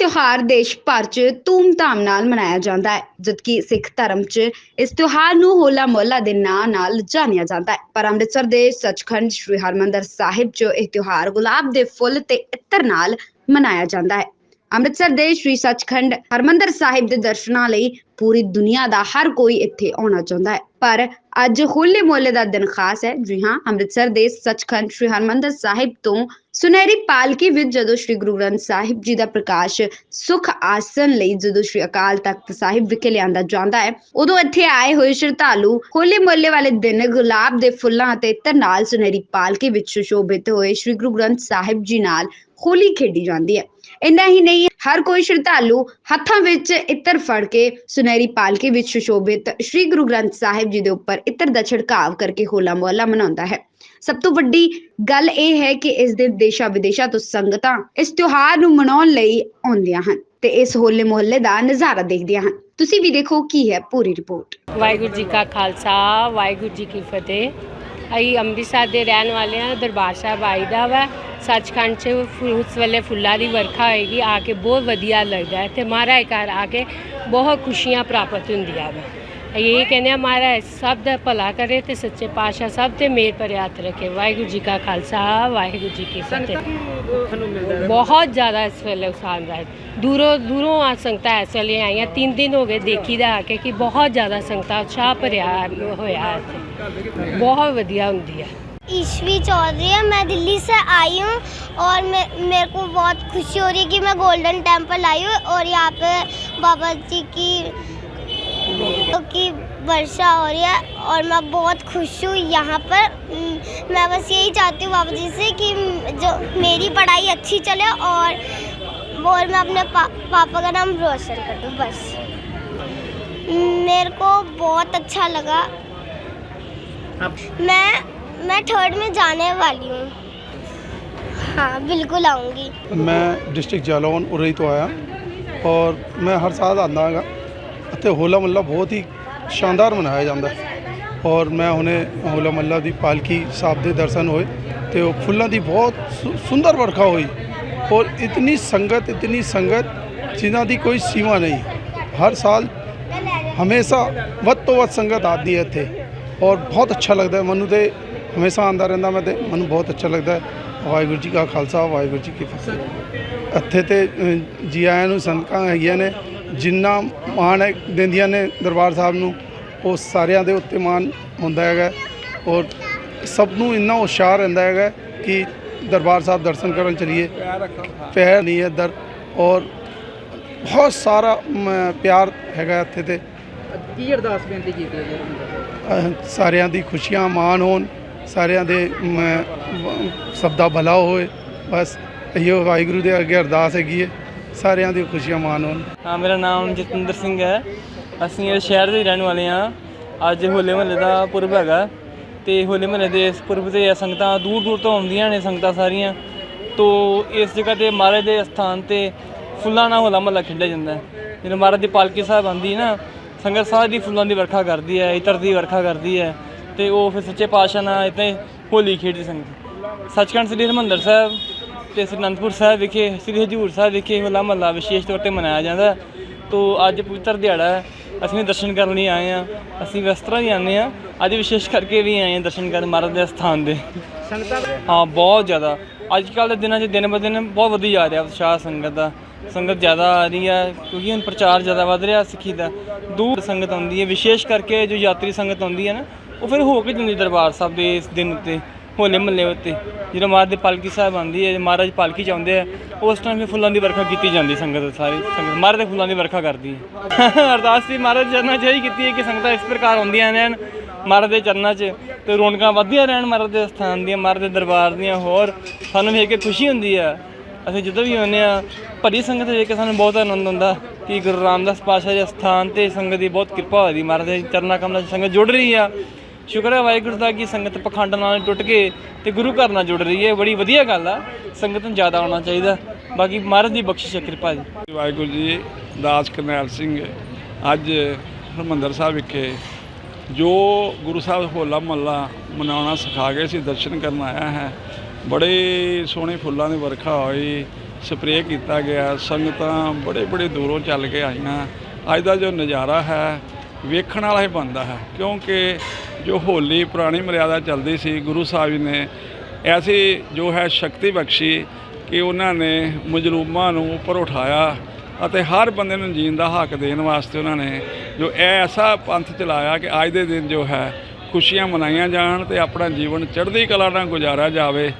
ਤਿਉਹਾਰ ਦੇਸ਼ ਭਰ 'ਚ ਧੂਮ-ਧਾਮ ਨਾਲ ਮਨਾਇਆ ਜਾਂਦਾ ਹੈ, ਜਦਕਿ ਸਿੱਖ ਧਰਮ 'ਚ ਇਸ ਤਿਉਹਾਰ ਨੂੰ ਹੋਲਾ ਮਹੱਲਾ ਦੇ ਨਾਂ ਨਾਲ ਜਾਣਿਆ ਜਾਂਦਾ ਹੈ। ਪਰ ਅੰਮ੍ਰਿਤਸਰ ਦੇ ਸੱਚਖੰਡ ਸ੍ਰੀ ਹਰਮੰਦਰ ਸਾਹਿਬ 'ਚ ਇਹ ਤਿਉਹਾਰ ਗੁਲਾਬ ਦੇ ਫੁੱਲ ਤੇ ਇਤਰ ਨਾਲ ਮਨਾਇਆ ਜਾਂਦਾ ਹੈ। ਅੰਮ੍ਰਿਤਸਰ ਦੇ ਸ੍ਰੀ ਸੱਚਖੰਡ ਹਰਮੰਦਰ ਸਾਹਿਬ ਦੇ ਦਰਸ਼ਨਾਂ ਲਈ ਪੂਰੀ ਦੁਨੀਆ ਦਾ ਹਰ ਕੋਈ ਇੱਥੇ ਆਉਣਾ ਚਾਹੁੰਦਾ ਹੈ। ਪਰ ਅੱਜ ਹੋਲੇ ਮਹੱਲੇ ਦਾ ਦਿਨ ਖਾਸ ਹੈ। ਜੀ ਹਾਂ, ਅੰਮ੍ਰਿਤਸਰ ਦੇ ਸੱਚਖੰਡ ਸ੍ਰੀ ਹਰਮੰਦਰ ਸਾਹਿਬ ਤੋਂ ਸੁਨਹਿਰੀ ਪਾਲਕੀ ਵਿੱਚ ਜਦੋਂ ਸ੍ਰੀ ਗੁਰੂ ਗ੍ਰੰਥ ਸਾਹਿਬ ਜੀ ਦਾ ਪ੍ਰਕਾਸ਼ ਸੁਖ ਆਸਨ ਲਈ ਜਦੋਂ ਸ੍ਰੀ ਅਕਾਲ ਤਖਤ ਸਾਹਿਬ ਵਿਖੇ ਲਿਆਂਦਾ ਜਾਂਦਾ ਹੈ, ਉਦੋਂ ਇੱਥੇ ਆਏ ਹੋਏ ਸ਼ਰਧਾਲੂ ਹੋਲੇ ਮਹੱਲੇ ਵਾਲੇ ਦਿਨ ਗੁਲਾਬ ਦੇ ਫੁੱਲਾਂ ਅਤੇ ਇਤਰ ਨਾਲ ਸੁਨਹਿਰੀ ਪਾਲਕੀ ਵਿੱਚ ਸੁਸ਼ੋਭਿਤ ਹੋਏ ਸ੍ਰੀ ਗੁਰੂ ਗ੍ਰੰਥ ਸਾਹਿਬ ਜੀ ਨਾਲ ਹੋਲੀ ਖੇਡੀ ਜਾਂਦੀ ਹੈ। ਇੰਨਾ ਹੀ ਨਹੀਂ, ਹਰ ਕੋਈ ਸ਼ਰਧਾਲੂ ਹੱਥਾਂ ਵਿੱਚ ਇਤਰ ਫੜ ਕੇ ਸੁਨਹਿਰੀ ਪਾਲਕੀ ਵਿੱਚ ਸੁਸ਼ੋਭਿਤ ਸ੍ਰੀ ਗੁਰੂ ਗ੍ਰੰਥ ਸਾਹਿਬ ਜੀ ਦੇ ਉੱਪਰ ਇਤਰ ਦਾ ਛਿੜਕਾਵ ਕਰਕੇ ਹੋਲਾ ਮਹੱਲਾ ਮਨਾਉਂਦਾ ਹੈ। ਸਭ ਤੋਂ ਵੱਡੀ ਗੱਲ ਇਹ ਹੈ ਕਿ ਇਸ ਦਿਨ ਦੇਸ਼ਾਂ ਵਿਦੇਸ਼ਾਂ ਤੋਂ ਸੰਗਤਾਂ ਇਸ ਤਿਉਹਾਰ ਨੂੰ ਮਨਾਉਣ ਲਈ ਆਉਂਦੀਆਂ ਹਨ ਤੇ ਇਸ ਹੋਲੇ ਮੁਹੱਲੇ ਦਾ ਨਜ਼ਾਰਾ ਦੇਖਦੀਆਂ ਹਨ। ਤੁਸੀਂ ਵੀ ਦੇਖੋ ਕੀ ਹੈ ਪੂਰੀ ਰਿਪੋਰਟ। ਵਾਹਿਗੁਰੂ ਜੀ ਕਾ ਖਾਲਸਾ, ਵਾਹਿਗੁਰੂ ਜੀ ਕੀ ਫਤਿਹ। ਅਸੀਂ ਅੰਮ੍ਰਿਤਸਰ ਦੇ ਰਹਿਣ ਵਾਲੇ ਹਾਂ, ਦਰਬਾਰ ਸਾਹਿਬ ਆਈਦਾ ਵਾ। ਸੱਚਖੰਡ 'ਚ ਫੁ- ਉਸ ਵੇਲੇ ਫੁੱਲਾਂ ਦੀ ਵਰਖਾ ਹੋਏਗੀ, ਆ ਕੇ ਬਹੁਤ ਵਧੀਆ ਲੱਗਦਾ ਹੈ। ਤੇ ਮਹਾਰਾਜ ਘਰ ਆ ਕੇ ਬਹੁਤ ਖੁਸ਼ੀਆਂ ਪ੍ਰਾਪਤ ਹੁੰਦੀਆਂ ਵਾ। ਇਹ ਕਹਿੰਦੇ ਆ ਮਹਾਰਾਜ ਸਭ ਦਾ ਭਲਾ ਕਰੇ ਤੇ ਸੱਚੇ ਪਾਤਸ਼ਾਹ ਸਭ ਤੇ ਮੇਰ ਪਰ ਹੱਥ ਰੱਖੇ ਵਾਹਿਗੁਰੂ ਜੀ ਕਾ ਖਾਲਸਾ ਵਾਹਿਗੁਰੂ ਜੀ ਕੀ ਫਤਿਹ ਬਹੁਤ ਜ਼ਿਆਦਾ ਇਸ ਵੇਲੇ ਉਸਾਨ ਹੈ ਦੂਰੋਂ ਦੂਰੋਂ ਆ ਸੰਗਤਾਂ ਇਸ ਵੇਲੇ ਆਈਆਂ ਤਿੰਨ ਦਿਨ ਹੋ ਗਏ ਦੇਖੀਦਾ ਆ ਕੇ ਕਿ ਬਹੁਤ ਜ਼ਿਆਦਾ ਸੰਗਤਾਂ ਉਤਸ਼ਾਹ ਭਰਿਆ ਹੋਇਆ ਇੱਥੇ ਬਹੁਤ ਵਧੀਆ ਹੁੰਦੀ ਹੈ ईश्वी चौधरी है मैं दिल्ली से आई हूँ और मैं मेरे को बहुत खुशी हो रही है कि मैं गोल्डन टेम्पल आई हूँ और यहाँ पे बाबा जी की क्योंकि वर्षा हो रही है और मैं बहुत खुश हूँ यहाँ पर। मैं बस यही चाहती हूँ बाबा जी से कि जो मेरी पढ़ाई अच्छी चले और और मैं अपने पा, पापा का नाम रोशन कर दूँ बस। मेरे को बहुत अच्छा लगा। मैं मैं थर्ड में जाने वाली हूँ। हाँ बिल्कुल आऊँगी। मैं डिस्ट्रिक्ट जालौन उरई तो आया और मैं हर साल आता ਹੈਗਾ ਅਤੇ ਹੋਲਾ ਮਹੱਲਾ ਬਹੁਤ ਹੀ ਸ਼ਾਨਦਾਰ ਮਨਾਇਆ ਜਾਂਦਾ ਔਰ ਮੈਂ ਹੁਣੇ ਹੋਲਾ ਮਹੱਲਾ ਦੀ ਪਾਲਕੀ ਸਾਹਿਬ ਦੇ ਦਰਸ਼ਨ ਹੋਏ ਤੇ ਉਹ ਫੁੱਲਾਂ ਦੀ ਬਹੁਤ ਸੁ- ਸੁੰਦਰ ਵਰਖਾ ਹੋਈ। ਔਰ ਇਤਨੀ ਸੰਗਤ ਇਤਨੀ ਸੰਗਤ ਜਿਨ੍ਹਾਂ ਦੀ ਕੋਈ ਸੀਮਾ ਨਹੀਂ। ਹਰ ਸਾਲ ਹਮੇਸ਼ਾ ਵੱਧ ਤੋਂ ਵੱਧ ਸੰਗਤ ਆਦੀ ਹੈ ਇੱਥੇ। ਔਰ ਬਹੁਤ ਅੱਛਾ ਲੱਗਦਾ ਮੈਨੂੰ ਤੇ ਹਮੇਸ਼ਾ ਆਉਂਦਾ ਰਹਿੰਦਾ ਮੈਂ ਤੇ ਮੈਨੂੰ ਬਹੁਤ ਅੱਛਾ ਲੱਗਦਾ ਵਾਹਿਗੁਰੂ ਜੀ ਕਾ ਖਾਲਸਾ ਵਾਹਿਗੁਰੂ ਜੀ ਕੀ ਫਤਿਹ। ਇੱਥੇ ਤੇ ਅ, ਜੀ ਆਇਆਂ ਨੂੰ ਸੰਗਤਾਂ ਹੈਗੀਆਂ ਨੇ। ਜਿੰਨਾ ਮਾਣ ਦਿੰਦੀਆਂ ਨੇ ਦਰਬਾਰ ਸਾਹਿਬ ਨੂੰ ਉਹ ਸਾਰਿਆਂ ਦੇ ਉੱਤੇ ਮਾਣ ਹੁੰਦਾ ਹੈਗਾ। ਔਰ ਸਭ ਨੂੰ ਇੰਨਾ ਉਤਸ਼ਾਹ ਰਹਿੰਦਾ ਹੈਗਾ ਕਿ ਦਰਬਾਰ ਸਾਹਿਬ ਦਰਸ਼ਨ ਕਰਨ ਚਲੀਏ। ਪੈਰ ਨਹੀਂ ਹੈ ਇੱਧਰ। ਔਰ ਬਹੁਤ ਸਾਰਾ ਮ, ਪਿਆਰ ਹੈਗਾ ਇੱਥੇ ਤੇ। ਕੀ ਅਰਦਾਸ ਬੇਨਤੀ ਕੀਤੀ ਹੈ ਜੀ? ਅਹ ਸਾਰਿਆਂ ਦੀ ਖੁਸ਼ੀਆਂ ਮਾਣ ਹੋਣ ਸਾਰਿਆਂ ਦੇ ਮ, ਵ- ਸਭ ਦਾ ਭਲਾ ਹੋਏ। ਬਸ ਇਹੋ ਵਾਹਿਗੁਰੂ ਦੇ ਅੱਗੇ ਅਰਦਾਸ ਹੈਗੀ ਹੈ। ਸਾਰਿਆਂ ਦੀ ਖੁਸ਼ੀਆਂ ਮਾਣ ਹੋਣ। ਹਾਂ, ਮੇਰਾ ਨਾਮ ਜਤਿੰਦਰ ਸਿੰਘ ਹੈ। ਅਸੀਂ ਇਸ ਸ਼ਹਿਰ ਦੇ ਰਹਿਣ ਵਾਲੇ ਹਾਂ। ਅੱਜ ਹੋਲੇ ਮਹੱਲੇ ਦਾ ਪੁਰਬ ਹੈਗਾ। ਤੇ ਹੋਲੇ ਮਹੱਲੇ ਦੇ ਇਸ ਪੁਰਬ ਤੇ ਸੰਗਤਾਂ ਦੂਰ ਦੂਰ ਤੋਂ ਆਉਂਦੀਆਂ ਨੇ, ਸੰਗਤਾਂ ਸਾਰੀਆਂ। ਤੋਂ ਇਸ ਜਗ੍ਹਾ ਤੇ ਮਹਾਰਾਜ ਦੇ ਸਥਾਨ ਤੇ ਫੁੱਲਾਂ ਨਾਲ ਹੋਲਾ ਮਹੱਲਾ ਖੇਡਿਆ ਜਾਂਦਾ ਹੈ। ਜਦੋਂ ਮਹਾਰਾਜ ਦੀ ਪਾਲਕੀ ਸਾਹਿਬ ਆਉਂਦੀ ਨਾ, ਸੰਗਤ ਸਾਰੀ ਫੁੱਲਾਂ ਦੀ ਵਰਖਾ ਕਰਦੀ ਹੈ, ਇਤਰ ਦੀ ਵਰਖਾ ਕਰਦੀ ਹੈ। ਤੇ ਉਹ ਫਿਰ ਸੱਚੇ ਪਾਤਸ਼ਾਹ ਨਾਲ ਇਤੇ ਹੋਲੀ ਖੇਡਦੀ ਸੰਗਤ। ਸੱਚਖੰਡ ਸ੍ਰੀ ਹਰਿਮੰਦਰ ਸਾਹਿਬ। ਤੇ ਸ੍ਰੀ ਅਨੰਦਪੁਰ ਸਾਹਿਬ ਵਿਖੇ, ਸ੍ਰੀ ਹਜੂਰ ਸਾਹਿਬ ਵਿਖੇ ਹੋਲਾ ਮਹੱਲਾ ਵਿਸ਼ੇਸ਼ ਤੌਰ ਤੇ ਮਨਾਇਆ ਜਾਂਦਾ ਹੈ। ਤੋ ਅੱਜ ਪਵਿੱਤਰ ਦਿਹਾੜਾ ਹੈ। ਅਸੀਂ ਵੀ ਦਰਸ਼ਨ ਕਰਨ ਲਈ ਆਏ ਹਾਂ। ਅਸੀਂ ਇਸ ਤਰ੍ਹਾਂ ਹੀ ਆਉਂਦੇ ਹਾਂ। ਅੱਜ ਵਿਸ਼ੇਸ਼ ਕਰਕੇ ਵੀ ਆਏ ਹਾਂ ਦਰਸ਼ਨ ਕਰਨ ਮਹਾਰਾਜ ਦੇ ਸਥਾਨ ਦੇ ਹਾਂ, ਬਹੁਤ ਜ਼ਿਆਦਾ। ਅੱਜ ਕੱਲ੍ਹ ਦੇ ਦਿਨਾਂ 'ਚ ਦਿਨ ਬ ਦਿਨ ਬਹੁਤ ਵਧੀ ਜਾ ਰਿਹਾ ਉਤਸ਼ਾਹ ਸੰਗਤ ਦਾ। ਸੰਗਤ ਜ਼ਿਆਦਾ ਆ ਰਹੀ ਹੈ ਕਿਉਂਕਿ ਹੁਣ ਪ੍ਰਚਾਰ ਜ਼ਿਆਦਾ ਵੱਧ ਰਿਹਾ ਸਿੱਖੀ ਦਾ। ਦੂਰ ਸੰਗਤ ਆਉਂਦੀ ਹੈ। ਵਿਸ਼ੇਸ਼ ਕਰਕੇ ਜੋ ਯਾਤਰੀ ਸੰਗਤ ਆਉਂਦੀ ਹੈ ਨਾ, ਉਹ ਫਿਰ ਹੋ ਕੇ ਜਾਂਦੀ ਦਰਬਾਰ ਸਾਹਿਬ ਦੇ ਇਸ ਦਿਨ ਉੱਤੇ। ਹੋਲੇ ਮਹੱਲੇ ਉੱਤੇ। ਜਦੋਂ ਮਹਾਰਾਜ ਦੇ ਪਾਲਕੀ ਸਾਹਿਬ ਆਉਂਦੀ ਹੈ ਮਹਾਰਾਜ ਪਾਲਕੀ 'ਚ ਆਉਂਦੇ ਆ, ਉਸ ਟਾਈਮ ਫਿਰ ਫੁੱਲਾਂ ਦੀ ਵਰਖਾ ਕੀਤੀ ਜਾਂਦੀ ਸੰਗਤ ਸਾਰੀ। ਸੰਗਤ ਮਹਾਰਾਜ ਦੇ ਫੁੱਲਾਂ ਦੀ ਵਰਖਾ ਕਰਦੀ ਹੈ। ਅਰਦਾਸ ਦੀ ਮਹਾਰਾਜ ਚਰਨਾਂ 'ਚ ਇਹੀ ਕੀਤੀ ਹੈ ਕਿ ਸੰਗਤਾਂ ਇਸ ਪ੍ਰਕਾਰ ਆਉਂਦੀਆਂ ਰਹਿਣ, ਮਹਾਰਾਜ ਦੇ ਚਰਨਾਂ 'ਚ। ਤੇ ਰੌਣਕਾਂ ਵਧਦੀਆਂ ਰਹਿਣ ਮਹਾਰਾਜ ਦੇ ਸਥਾਨ ਦੀਆਂ, ਮਹਾਰਾਜ ਦੇ ਦਰਬਾਰ ਦੀਆਂ ਹੋਰ। ਸਾਨੂੰ ਵੇਖ ਕੇ ਖੁਸ਼ੀ ਹੁੰਦੀ ਆ ਅਸੀਂ ਜਦੋਂ ਵੀ ਆਉਂਦੇ ਆ ਭਰੀ ਸੰਗਤ ਵੇਖ ਕੇ ਸਾਨੂੰ ਬਹੁਤ ਆਨੰਦ ਹੁੰਦਾ ਕਿ ਗੁਰੂ ਰਾਮਦਾਸ ਪਾਤਸ਼ਾਹ ਦੇ ਸਥਾਨ ਤੇ ਸੰਗਤ ਦੀ ਬਹੁਤ ਕਿਰਪਾ ਹੋਈ ਮਹਾਰਾਜ ਦੇ ਚਰਨਾਂ ਕਮਲਾਂ 'ਚ ਸੰਗਤ ਜੁੜ ਰਹੀ ਆ। ਸ਼ੁਕਰ ਹੈ ਵਾਹਿਗੁਰੂ ਦਾ ਕਿ ਸੰਗਤ ਪਖੰਡ ਨਾਲ ਟੁੱਟ ਕੇ ਤੇ ਗੁਰੂ ਘਰ ਨਾਲ ਜੁੜ ਰਹੀ ਹੈ। ਬੜੀ ਵਧੀਆ ਗੱਲ ਆ। ਸੰਗਤ ਨੂੰ ਜ਼ਿਆਦਾ ਆਉਣਾ ਚਾਹੀਦਾ। ਬਾਕੀ ਮਹਾਰਾਜ ਦੀ ਬਖਸ਼ਿਸ਼ ਹੈ, ਕਿਰਪਾ ਜੀ। ਵਾਹਿਗੁਰੂ ਜੀ, ਦਾਸ ਕਰਨੈਲ ਸਿੰਘ, ਅੱਜ ਹਰਿਮੰਦਰ ਸਾਹਿਬ ਵਿਖੇ ਜੋ ਗੁਰੂ ਸਾਹਿਬ ਹੋਲਾ ਮਹੱਲਾ ਮਨਾਉਣਾ ਸਿਖਾ ਗਏ ਸੀ, ਦਰਸ਼ਨ ਕਰਨ ਆਇਆ ਹੈ। ਬੜੇ ਸੋਹਣੇ ਫੁੱਲਾਂ ਦੀ ਵਰਖਾ ਹੋਈ ਸਪਰੇਅ ਕੀਤਾ ਗਿਆ। ਸੰਗਤਾਂ ਬੜੇ ਬੜੇ ਦੂਰੋਂ ਚੱਲ ਕੇ ਆਈਆਂ। ਅੱਜ ਦਾ ਜੋ ਨਜ਼ਾਰਾ ਹੈ, ਵੇਖਣ ਵਾਲਾ ਹੀ ਬਣਦਾ ਹੈ। ਕਿਉਂਕਿ ਜੋ ਹੋਲੀ ਪੁਰਾਣੀ ਮਰਿਆਦਾ ਚੱਲਦੀ ਸੀ, ਗੁਰੂ ਸਾਹਿਬ ਜੀ ਨੇ ਐਸੀ ਜੋ ਹੈ ਸ਼ਕਤੀ ਬਖਸ਼ੀ ਕਿ ਉਹਨਾਂ ਨੇ ਮਜਲੂਮਾਂ ਨੂੰ ਉੱਪਰ ਉਠਾਇਆ ਅਤੇ ਹਰ ਬੰਦੇ ਨੂੰ ਜੀਣ ਦਾ ਹੱਕ ਦੇਣ ਵਾਸਤੇ ਉਹਨਾਂ ਨੇ ਜੋ ਇਹ ਐਸਾ ਪੰਥ ਚਲਾਇਆ ਕਿ ਅੱਜ ਦੇ ਦਿਨ ਜੋ ਹੈ, ਖੁਸ਼ੀਆਂ ਮਨਾਈਆਂ ਜਾਣ ਤੇ ਆਪਣਾ ਜੀਵਨ ਚੜ੍ਹਦੀ ਕਲਾ ਨਾਲ ਗੁਜ਼ਾਰਿਆ ਜਾਵੇ।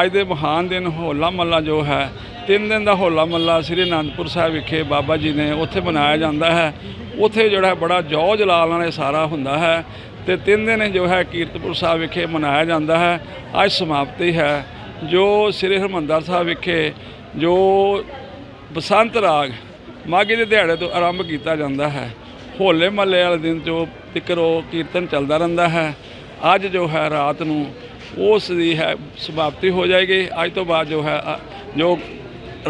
ਅੱਜ ਦੇ ਮਹਾਨ ਦਿਨ ਹੋਲਾ ਮਹੱਲਾ ਜੋ ਹੈ, ਤਿੰਨ ਦਿਨ ਦਾ ਹੋਲਾ ਮਹੱਲਾ ਸ੍ਰੀ ਅਨੰਦਪੁਰ ਸਾਹਿਬ ਵਿਖੇ ਬਾਬਾ ਜੀ ਨੇ ਉੱਥੇ ਮਨਾਇਆ ਜਾਂਦਾ ਹੈ। ਉੱਥੇ ਜਿਹੜਾ ਬੜਾ ਜੌ ਜਲਾਲ ਨਾਲ ਇਹ ਸਾਰਾ ਹੁੰਦਾ ਹੈ। ਤੇ ਤਿੰਨ ਦਿਨ ਜੋ ਹੈ ਕੀਰਤਪੁਰ ਸਾਹਿਬ ਵਿਖੇ ਮਨਾਇਆ ਜਾਂਦਾ ਹੈ। ਅੱਜ ਸਮਾਪਤੀ ਹੈ। ਜੋ ਸ੍ਰੀ ਹਰਿਮੰਦਰ ਸਾਹਿਬ ਵਿਖੇ ਜੋ ਬਸੰਤ ਰਾਗ ਮਾਘੀ ਦੇ ਦਿਹਾੜੇ ਤੋਂ ਆਰੰਭ ਕੀਤਾ ਜਾਂਦਾ ਹੈ, ਹੋਲੇ ਮਹੱਲੇ ਵਾਲੇ ਦਿਨ ਜੋ ਤਿੱਕਰ ਉਹ ਕੀਰਤਨ ਚੱਲਦਾ ਰਹਿੰਦਾ ਹੈ। ਅੱਜ ਜੋ ਹੈ ਰਾਤ ਨੂੰ ਉਸ ਦੀ ਹੈ ਸਮਾਪਤੀ ਹੋ ਜਾਏਗੀ। ਅੱਜ ਤੋਂ ਬਾਅਦ ਜੋ ਹੈ, ਜੋ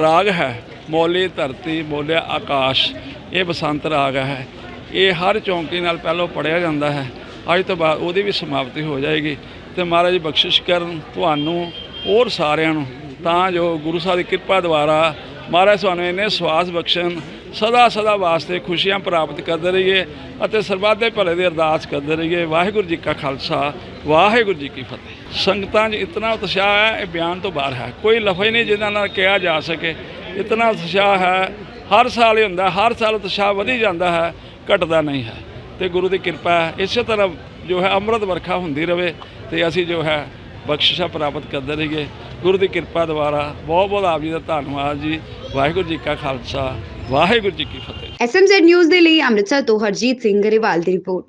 ਰਾਗ ਹੈ, ਮੋਲੀ ਧਰਤੀ ਬੋਲਿਆ ਆਕਾਸ਼, ਇਹ ਬਸੰਤ ਰਾਗ ਹੈ। ਇਹ ਹਰ ਚੌਂਕੀ ਨਾਲ ਪਹਿਲਾਂ ਪੜਿਆ ਜਾਂਦਾ ਹੈ। ਅੱਜ ਤੋਂ ਬਾਅਦ ਉਹਦੀ ਵੀ ਸਮਾਪਤੀ ਹੋ ਜਾਏਗੀ ਤੇ ਮਹਾਰਾਜ ਬਖਸ਼ਿਸ਼ ਕਰਨ ਤੁਹਾਨੂੰ ਹੋਰ ਸਾਰਿਆਂ ਨੂੰ। ਤਾਂ ਜੋ ਗੁਰੂ ਸਾਹਿਬ ਦੀ ਕਿਰਪਾ ਦੁਆਰਾ ਮਹਾਰਾਜ ਸਾਨੂੰ ਇਹਨੇ ਸਵਾਸ ਬਖਸ਼ਣ, ਸਦਾ ਸਦਾ ਵਾਸਤੇ ਖੁਸ਼ੀਆਂ ਪ੍ਰਾਪਤ ਕਰਦੇ ਰਹੀਏ ਅਤੇ ਸਰਬੱਤ ਦੇ ਭਲੇ ਦੀ ਅਰਦਾਸ ਕਰਦੇ ਰਹੀਏ। ਵਾਹਿਗੁਰੂ ਜੀ ਕਾ ਖਾਲਸਾ, ਵਾਹਿਗੁਰੂ ਜੀ ਕੀ ਫਤਿਹ। ਸੰਗਤਾਂ 'ਚ ਇਤਨਾ ਉਤਸ਼ਾਹ ਹੈ, ਇਹ ਬਿਆਨ ਤੋਂ ਬਾਹਰ ਹੈ। ਕੋਈ ਲਫ਼ਜ਼ ਨਹੀਂ ਜਿਹਨਾਂ ਨਾਲ ਕਿਹਾ ਜਾ ਸਕੇ। ਇਤਨਾ ਉਤਸ਼ਾਹ ਹੈ, ਹਰ ਸਾਲ ਹੀ ਹੁੰਦਾ ਹਰ ਸਾਲ ਉਤਸ਼ਾਹ ਵਧੀ ਜਾਂਦਾ ਹੈ, ਘਟਦਾ ਨਹੀਂ ਹੈ। ਤੇ ਗੁਰੂ ਦੀ ਕਿਰਪਾ ਇਸੇ ਤਰ੍ਹਾਂ ਜੋ ਹੈ ਅੰਮ੍ਰਿਤ ਵਰਖਾ ਹੁੰਦੀ ਰਵੇ ਤੇ ਅਸੀਂ ਜੋ ਹੈ ਬਖਸ਼ਿਸ਼ਾਂ ਪ੍ਰਾਪਤ ਕਰਦੇ ਰਹੀਏ। ਗੁਰੂ ਦੀ ਕਿਰਪਾ ਦੁਆਰਾ ਬਹੁਤ ਬਹੁਤ ਆਪ ਜੀ ਦਾ ਧੰਨਵਾਦ ਜੀ। ਵਾਹਿਗੁਰੂ ਜੀ ਕਾ ਖਾਲਸਾ, ਵਾਹਿਗੁਰੂ ਜੀ ਕੀ ਫਤਿਹ। ਐਸਐਮਜ਼ੈਡ ਨਿਊਜ਼ ਦੇ ਲਈ ਅੰਮ੍ਰਿਤਸਰ ਤੋਂ ਹਰਜੀਤ ਸਿੰਘ ਗਰੇਵਾਲ ਦੀ ਰਿਪੋਰਟ।